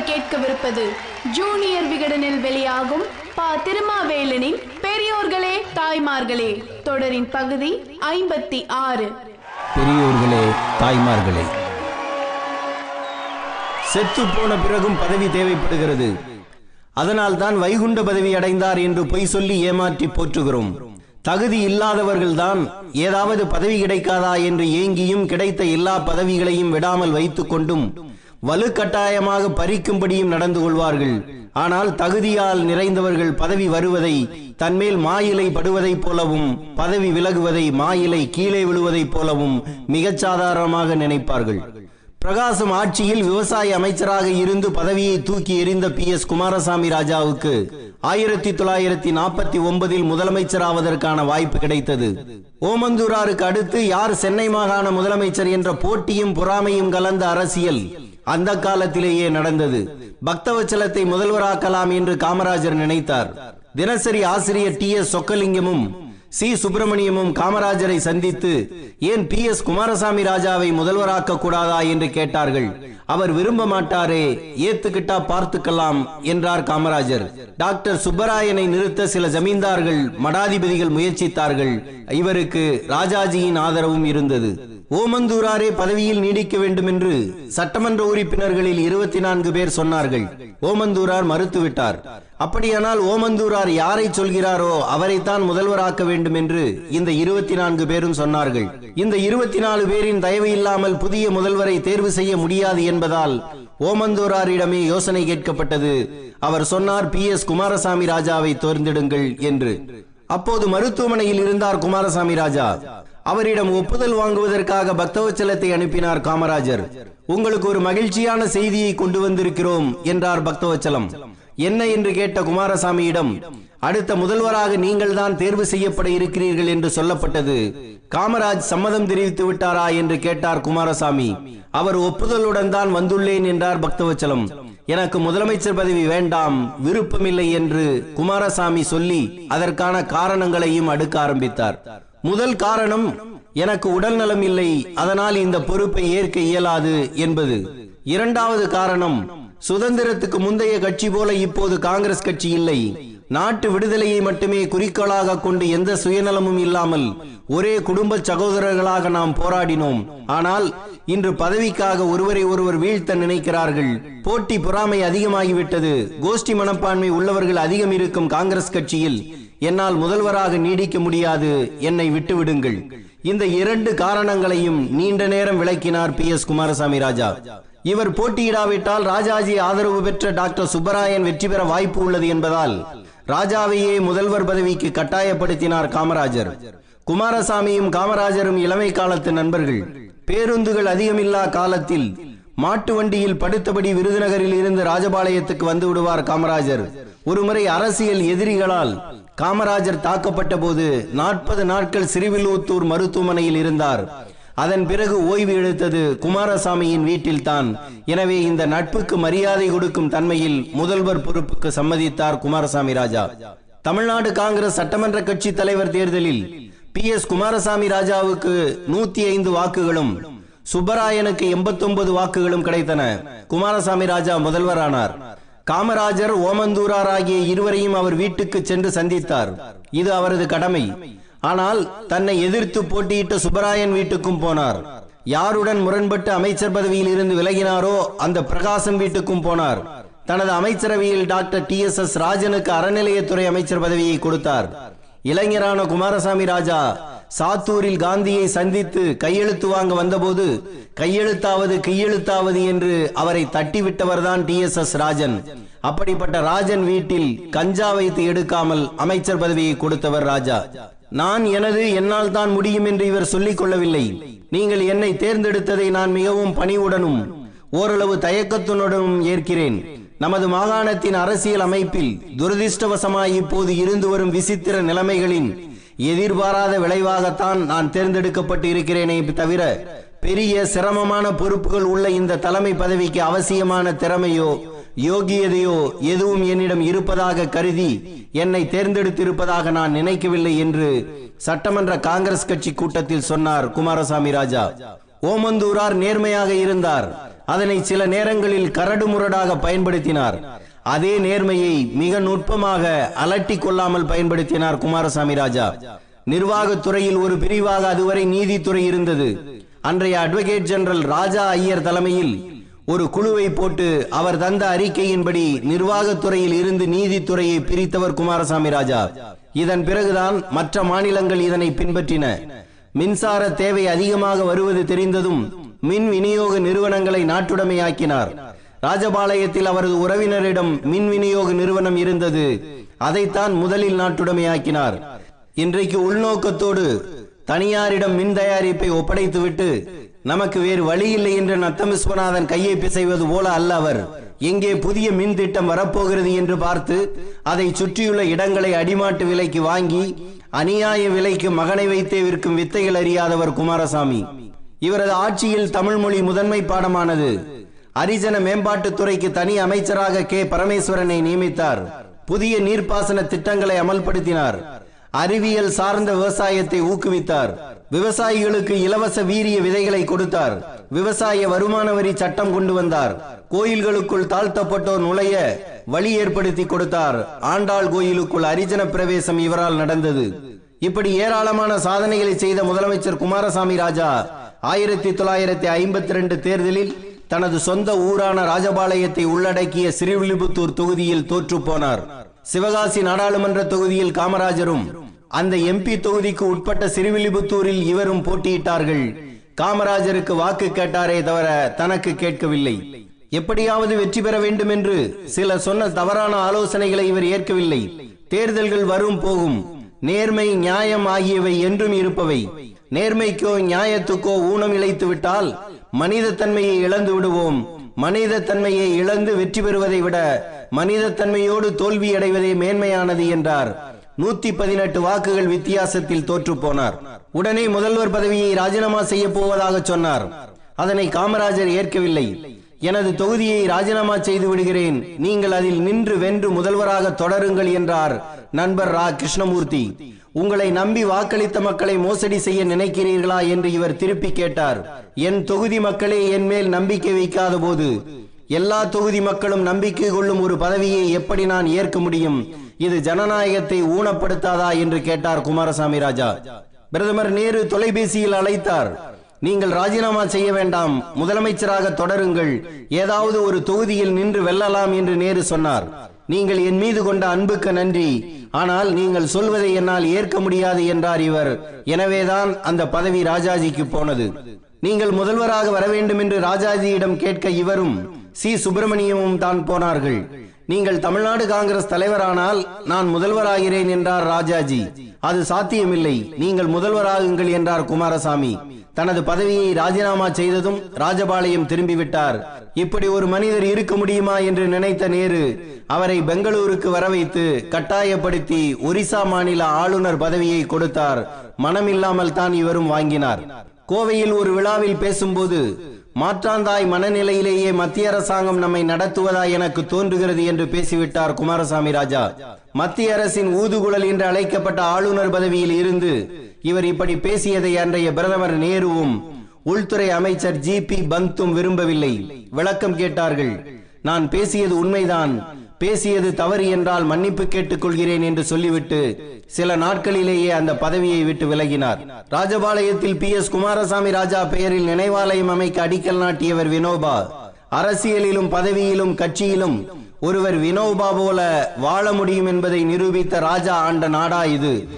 நீங்கள் கேட்கவிருப்பது ஜூனியர் விகடனில் வெளியாகும் பா திருமாவேலனின் பெரியோர்களே தாய்மார்களே தொடரின் பகுதி ஐம்பத்தி ஆறு. பெரியோர்களே தாய்மார்களே. செத்து போன பிறகும் பதவி தேவைப்படுகிறது. அதனால் தான் வைகுண்ட பதவி அடைந்தார் என்று பொய் சொல்லி ஏமாற்றி போற்றுகிறோம். தகுதி இல்லாதவர்கள்தான் ஏதாவது பதவி கிடைக்காதா என்று ஏங்கியும் கிடைத்த எல்லா பதவிகளையும் விடாமல் வைத்துக் கொண்டும் வலுக்கட்டாயமாக பறிக்கும்படியும் நடந்து கொள்வார்கள். ஆனால் தகுதியால் நிறைந்தவர்கள் பதவி வருவதை தன்மேல் மாயிலை படுவதைப் போலவும் பதவி விலகுவதை மாயிலை கீழே விழுவதைப் போலவும் மிகச் சாதாரணமாக நினைப்பார்கள். பிரகாசம் ஆட்சியில் விவசாய அமைச்சராக இருந்து பதவியை தூக்கி எறிந்த பி. எஸ். குமாரசாமி ராஜாவுக்கு ஆயிரத்தி தொள்ளாயிரத்தி நாற்பத்தி ஒன்பதில் முதலமைச்சராவதற்கான வாய்ப்பு கிடைத்தது. ஓமந்தூராருக்கு அடுத்து யார் சென்னை மாகாண முதலமைச்சர் என்ற போட்டியும் பொறாமையும் கலந்த அரசியல் அந்த காலத்திலேயே நடந்தது. பக்தவச்சலத்தை முதல்வராக்கலாம் என்று காமராஜர் நினைத்தார். தினசரி ஆசிரியர் டி எஸ் சொக்கலிங்கமும் சி சுப்பிரமணியமும் காமராஜரை சந்தித்து ஏன் பி எஸ் குமாரசாமி ராஜாவை முதல்வராக்க கூடாதா என்று கேட்டார்கள். அவர் விரும்ப மாட்டாரே ஏத்துக்கிட்டா பார்த்துக்கலாம் என்றார் காமராஜர். டாக்டர் சுப்பராயனை நிறுத்த சில ஜமீன்தார்கள் மடாதிபதிகள் முயற்சித்தார்கள். இவருக்கு ராஜாஜியின் ஆதரவும் இருந்தது. ஓமந்தூராரே பதவியில் நீடிக்க வேண்டும் என்று சட்டமன்ற உறுப்பினர்களில் இருபத்தி நான்கு பேர் சொன்னார்கள். ஓமந்தூரார் மறுத்துவிட்டார். அப்படியானால் ஓமந்தூரார் யாரை சொல்கிறாரோ அவரைத்தான் முதல்வராக்க வேண்டும் என்று இந்த இருபத்தி நான்கு பேரும் சொன்னார்கள். இந்த இருபத்தி நாலு பேரின் தயவு இல்லாமல் புதிய முதல்வரை தேர்வு செய்ய முடியாது என்பதால் ஓமந்தூராரிடமே யோசனை கேட்கப்பட்டது. அவர் சொன்னார் பி. எஸ். குமாரசாமி ராஜாவை தேர்ந்தெடுங்கள் என்று. அப்போது மருத்துவமனையில் இருந்தார் குமாரசாமி ராஜா. அவரிடம் ஒப்புதல் வாங்குவதற்காக பக்தவச்சலத்தை அனுப்பினார் காமராஜர். உங்களுக்கு ஒரு மகிழ்ச்சியான செய்தியை கொண்டு வந்திருக்கிறோம் என்றார் பக்தவச்சலம். என்ன? என்று கேட்ட குமாரசாமியிடம் அடுத்த முதல்வராக நீங்கள் தான் தேர்வு செய்யப்பட இருக்கிறீர்கள் என்று சொல்லப்பட்டது. காமராஜ் சம்மதம் தெரிவித்து விட்டாரா? என்று கேட்டார் குமாரசாமி. அவர் ஒப்புதலுடன் தான் வந்துள்ளேன் என்றார் பக்தவச்சலம். எனக்கு முதலமைச்சர் பதவி வேண்டாம் விருப்பமில்லை என்று குமாரசாமி சொல்லி அதற்கான காரணங்களையும் அடுக்க ஆரம்பித்தார். முதல் காரணம் எனக்கு உடல் நலம் இல்லை அதனால் இந்த பொறுப்பை ஏற்க இயலாது என்பது. இரண்டாவது காரணம் சுதந்திரத்துக்கு முந்தைய கட்சி போல இப்போது காங்கிரஸ் கட்சி இல்லை. நாட்டு விடுதலையை மட்டுமே குறிக்கோளாக கொண்டு எந்த சுயநலமும் இல்லாமல் ஒரே குடும்ப சகோதரர்களாக நாம் போராடினோம். ஆனால் இன்று பதவிக்காக ஒருவரை ஒருவர் வீழ்த்த நினைக்கிறார்கள். போட்டி பொறாமை அதிகமாகிவிட்டது. கோஷ்டி மனப்பான்மை உள்ளவர்கள் அதிகம் இருக்கும் காங்கிரஸ் கட்சியில் என்னால் முதல்வராக நீடிக்க முடியாது. என்னை விட்டுவிடுங்கள். இந்த இரண்டு காரணங்களையும் நீண்ட நேரம் விளக்கினார் பி எஸ் குமாரசாமி ராஜா. இவர் போட்டியிடாவிட்டால் ராஜாஜி ஆதரவு பெற்ற டாக்டர் சுப்பராயன் வெற்றி பெற வாய்ப்பு உள்ளது என்பதால் ராஜாவையே முதல்வர் பதவிக்கு கட்டாயப்படுத்தினார் காமராஜர். குமாரசாமியும் காமராஜரும் இளமை காலத்து நண்பர்கள். பேருந்துகள் அதிகமில்லா காலத்தில் மாட்டு வண்டியில் படுத்தபடி விருதுநகரில் இருந்து ராஜபாளையத்துக்கு வந்து விடுவார் காமராஜர். ஒருமுறை அரசியல் எதிரிகளால் காமராஜர் தாக்கப்பட்ட போது நாற்பது நாட்கள் சிறுவில்லூத்தூர் மருத்துவமனையில் இருந்தார். அதன் பிறகு ஓய்வு எடுத்தது குமாரசாமியின் வீட்டில்தான். எனவே இந்த நட்புக்கு மரியாதை கொடுக்கும் தன்மையில் முதல்வர் பொறுப்புக்கு சம்மதித்தார் குமாரசாமி ராஜா. தமிழ்நாடு காங்கிரஸ் சட்டமன்ற கட்சி தலைவர் தேர்தலில் பி. எஸ். குமாரசாமி ராஜாவுக்கு நூத்தி ஐந்து வாக்குகளும் சுப்பராயனுக்கு எண்பத்தி ஒன்பது வாக்குகளும் கிடைத்தன. குமாரசாமி ராஜா முதல்வரானார். காமராஜர் ஓமந்தூரார் ஆகிய இருவரையும் அவர் வீட்டுக்கு சென்று சந்தித்தார். இது அவரது கடமை. ஆனால் தன்னை எதிர்த்து போட்டியிட்ட சுப்பராயன் வீட்டுக்கும் போனார். யாருடன் முரண்பட்டு அமைச்சர் பதவியில் இருந்து விலகினாரோ அந்த பிரகாசம் வீட்டுக்கும் போனார். தனது அமைச்சரவையில் டாக்டர் டி எஸ் எஸ் ராஜனுக்கு அறநிலையத்துறை அமைச்சர் பதவியை கொடுத்தார். இளைஞரான குமாரசாமி ராஜா சாத்தூரில் காந்தியை சந்தித்து கையெழுத்து வாங்க வந்தபோது கையெழுத்தாவது கையெழுத்தாவது என்று அவரை தட்டிவிட்டவர்தான் டி எஸ் எஸ் ராஜன். அப்படிப்பட்ட ராஜன் வீட்டில் கஞ்சா வைத்து எடுக்காமல் அமைச்சர் பதவியை கொடுத்தவர் ராஜா. நான் எனது என்னால் தான் முடியும் என்று இவர் சொல்லிக் கொள்ளவில்லை. நீங்கள் என்னை தேர்ந்தெடுத்ததை நான் மிகவும் பணிவுடனும் ஓரளவு தயக்கத்துடனும் ஏற்கிறேன். நமது மாகாணத்தின் அரசியல் அமைப்பில் துரதிர்ஷ்டவசமாய் இப்போது இருந்து வரும் விசித்திர நிலைமைகளின் எதிர்பாராத விளைவாகத்தான் நான் தேர்ந்தெடுக்கப்பட்டு இருக்கிறேனே தவிர பெரிய சிரமமான பொறுப்புகள் உள்ள இந்த தலைமை பதவிக்கு அவசியமான திறமையோ யோகியதையோ எதுவும் என்னிடம் இருப்பதாக கருதி என்னை தேர்ந்தெடுத்திருப்பதாக நான் நினைக்கவில்லை என்று சட்டமன்ற காங்கிரஸ் கட்சி கூட்டத்தில் சொன்னார் குமாரசாமி ராஜா. ஓமந்தூரார் நேர்மையாக இருந்தார். அதனை சில நேரங்களில் கரடுமுரடாக பயன்படுத்தினார். அதே நேர்மையை மிக நுட்பமாக அலட்டி கொள்ளாமல் பயன்படுத்தினார் குமாரசாமி ராஜா. நிர்வாகத்துறையில் ஒரு பிரிவாக அதுவரை நீதித்துறை இருந்தது. அன்றைய அட்வொகேட் ஜெனரல் ராஜா ஐயர் தலைமையில் ஒரு குழுவை போட்டு அவர் தந்த அறிக்கையின்படி நிர்வாகத்துறையில் இருந்து நீதித்துறையை பிரித்தவர் குமாரசாமி ராஜா. இதன் பிறகுதான் மற்ற மாநிலங்கள் இதனை பின்பற்றின. மின்சார தேவை அதிகமாக வருவது தெரிந்ததும் மின் விநியோக நிறுவனங்களை நாட்டுடைமையாக்கினார். ராஜபாளையத்தில் அவரது உறவினரிடம் மின் விநியோக நிறுவனம் இருந்தது. அதைத்தான் முதலில் நாட்டுடைமையாக்கினார். இன்றைக்கு உள்நோக்கத்தோடு தனியாரிடம் மின் தயாரிப்பை ஒப்படைத்துவிட்டு நமக்கு வேறு வழி இல்லை என்று நத்தம் விஸ்வநாதன் கையை பிசைவது போல அல்ல அவர். எங்கே புதிய மின் திட்டம் வரப்போகிறது என்று பார்த்து அதை சுற்றியுள்ள இடங்களை அடிமாட்டு விலைக்கு வாங்கி அநியாய விலைக்கு மகனை வைத்தே விற்கும் வித்தைகள் அறியாதவர் குமாரசாமி. இவரது ஆட்சியில் தமிழ் மொழி முதன்மை பாடமானது. அரிஜன மேம்பாட்டு துறைக்கு தனி அமைச்சராக கே. பரமேஸ்வரனை நியமித்தார். புதிய நீர்ப்பாசன திட்டங்களை அமல்படுத்தினார். அறிவியல் சார்ந்த விவசாயத்தை ஊக்குவித்தார். விவசாயிகளுக்கு இலவச வீரிய விதைகளை கொடுத்தார். விவசாய வருமான வரி சட்டம் கொண்டு வந்தார். கோயில்களுக்குள் தாழ்த்தப்பட்டோர் நுழைய வழி ஏற்படுத்தி கொடுத்தார். ஆண்டாள் கோயிலுக்குள் அரிஜன பிரவேசம் இவரால் நடந்தது. இப்படி ஏராளமான சாதனைகளை செய்த முதலமைச்சர் குமாரசாமி ராஜா ஆயிரத்தி தொள்ளாயிரத்தி ஐம்பத்தி ரெண்டு தேர்தலில் தனது சொந்த ஊரான ராஜபாளையத்தை உள்ளடக்கிய ஸ்ரீவில்லிபுத்தூர் தொகுதியில் தோற்று போனார் சிவகாசி நாடாளுமன்ற தொகுதியில் காமராஜரும் அந்த எம்பி தொகுதிக்கு உட்பட்ட சிறுவில்லிபுத்தூரில் இவரும் போட்டியிட்டார்கள். காமராஜருக்கு வாக்கு கேட்டாரே தவிர தனக்கு கேட்கவில்லை. எப்படியாவது வெற்றி பெற வேண்டும் என்று சில சொன்ன தவறான ஆலோசனைகளை இவர் ஏற்கவில்லை. தேர்தல்கள் வரும் போகும். நேர்மை நியாயம் ஆகியவை என்றும் இருப்பவை. நேர்மைக்கோ நியாயத்துக்கோ ஊனம் இழைத்து விட்டால் மனித தன்மையை இழந்து விடுவோம். மனித தன்மையை இழந்து வெற்றி பெறுவதை விட மனித தன்மையோடு தோல்வி அடைவதே மேன்மையானது என்றார். நூத்தி பதினெட்டு வாக்குகள் வித்தியாசத்தில் தோற்று போனார். உடனே முதல்வர் பதவியை ராஜினாமா செய்ய போவதாக சொன்னார். அதனை காமராஜர் ஏற்கவில்லை. எனது தொகுதியை ராஜினாமா செய்து விடுகிறேன். நீங்கள் அதில் நின்று வென்று முதல்வராக தொடருங்கள் என்றார் நண்பர் ரா. கிருஷ்ணமூர்த்தி. உங்களை நம்பி வாக்களித்த மக்களை மோசடி செய்ய நினைக்கிறீர்களா என்று இவர் திருப்பி கேட்டார். என் தொகுதி மக்களே என் மேல் நம்பிக்கை வைக்காத போது எல்லா தொகுதி மக்களும் நம்பிக்கை கொள்ளும் ஒரு பதவியை எப்படி நான் ஏற்க முடியும்? இது ஜனநாயகத்தை ஊனப்படுத்தாதா என்று கேட்டார் குமாரசாமி ராஜா. பிரதமர் நேரு தொலைபேசியில் அழைத்தார். நீங்கள் ராஜினாமா செய்ய வேண்டாம் முதலமைச்சராக தொடருங்கள் ஏதாவது ஒரு தொகுதியில் நின்று வெல்லலாம் என்று நேரு சொன்னார். நீங்கள் என் மீது கொண்ட அன்புக்கு நன்றி. ஆனால் நீங்கள் சொல்வதை என்னால் ஏற்க முடியாது என்றார் இவர். எனவேதான் அந்த பதவி ராஜாஜிக்கு போனது. நீங்கள் முதல்வராக வர வேண்டும் என்று ராஜாஜியிடம் கேட்க இவரும் சி. சுப்பிரமணியமும் தான் போனார்கள். நீங்கள் தமிழ்நாடு காங்கிரஸ் தலைவரானால் நான் முதல்வராகிறேன் என்றார் ராஜாஜி. அது சாத்தியமில்லை. நீங்கள் முதல்வராகுங்கள் என்றார் குமாரசாமி. தனது பதவியை ராஜினாமா செய்ததும் ராஜபாளையம் திரும்பிவிட்டார். இப்படி ஒரு மனிதர் இருக்க முடியுமா என்று நினைத்த நேரு அவரை பெங்களூருக்கு வர வைத்து கட்டாயப்படுத்தி ஒரிசா மாநில ஆளுநர் பதவியை கொடுத்தார். மனமில்லாமல் தான் இவரும் வாங்கினார். கோவையில் ஒரு விழாவில் பேசும்போது மாற்றாந்தாய் மனநிலையிலேயே மத்திய அரசாங்கம் நம்மை நடத்துவதா எனக்கு தோன்றுகிறது என்று பேசிவிட்டார் குமாரசாமி ராஜா. மத்திய அரசின் ஊதுகுழல் என்று அழைக்கப்பட்ட ஆளுநர் பதவியில் இருந்து இவர் இப்படி பேசியதை அன்றைய பிரதமர் நேருவும் உள்துறை அமைச்சர் ஜி பி பந்தும் விரும்பவில்லை. விளக்கம் கேட்டார்கள். நான் பேசியது உண்மைதான். பேசியது தவறு என்றால் மன்னிப்பு கேட்டுக் கொள்கிறேன் என்று சொல்லிவிட்டு சில நாட்களிலேயே அந்த பதவியை விட்டு விலகினார். ராஜபாளையத்தில் பி. எஸ். குமாரசாமி ராஜா பெயரில் நினைவாலயம் அமைக்க அடிக்கல் நாட்டியவர் வினோபா. அரசியலிலும் பதவியிலும் கட்சியிலும் ஒருவர் வினோபா போல வாழ முடியும் என்பதை நிரூபித்த ராஜா ஆண்ட நாடா இது.